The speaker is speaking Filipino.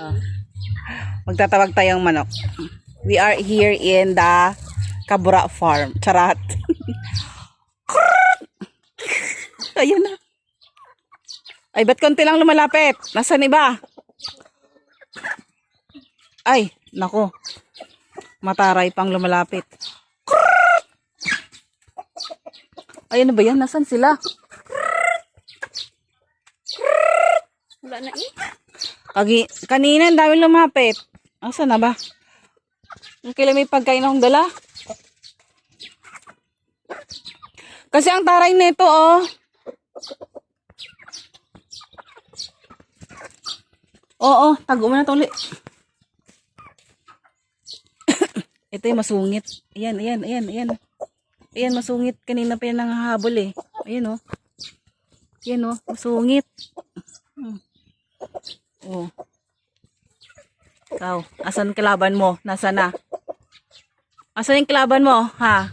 Oh. Magtatawag tayong manok. We are here in the Kabura Farm. Charat. Ayun na. Ay, ba't konti lang lumalapit? Nasaan iba? Ay, nako. Mataray pang lumalapit. Ayun na ba yan? Nasaan sila? Wala na eh. Kagi, kanina, ang dami lumapit. Asa na ba? Ang kailan may pagkain akong dala? Kasi ang taray nito, oh. Oo, tago mo na ito ulit. ito yung masungit. Ayan, ayan, ayan, ayan. Ayan, masungit. Kanina pa yan nangahabol eh. Ayan, oh. Ayan, oh. Masungit. Oh. Ikaw, asan kalaban mo? Nasaan na? Asan yung kalaban mo? Ha?